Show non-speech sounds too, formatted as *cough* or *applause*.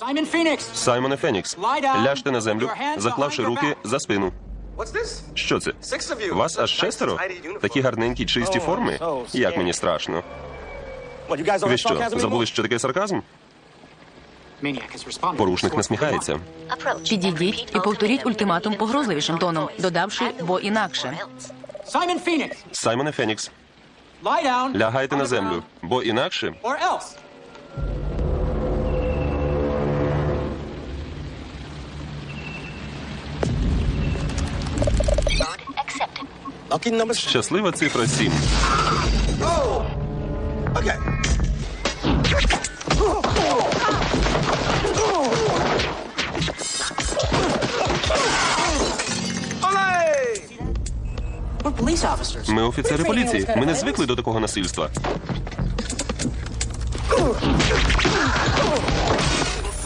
Simon Phoenix. Саймоне Фенікс, ляжте на землю, заклавши руки за спину. Що це? Вас аж шестеро? Такі гарненькі, чисті форми? Як мені страшно. Ви що, забули, що таке сарказм? Порушник насміхається. Підійдіть і повторіть ультиматум погрозливішим тоном, додавши бо інакше. Саймоне Фенікс, лягайте на землю, бо інакше щаслива цифра 7. We're police officers. Ми офіцери поліції. Ми не звикли до такого насильства. *laughs*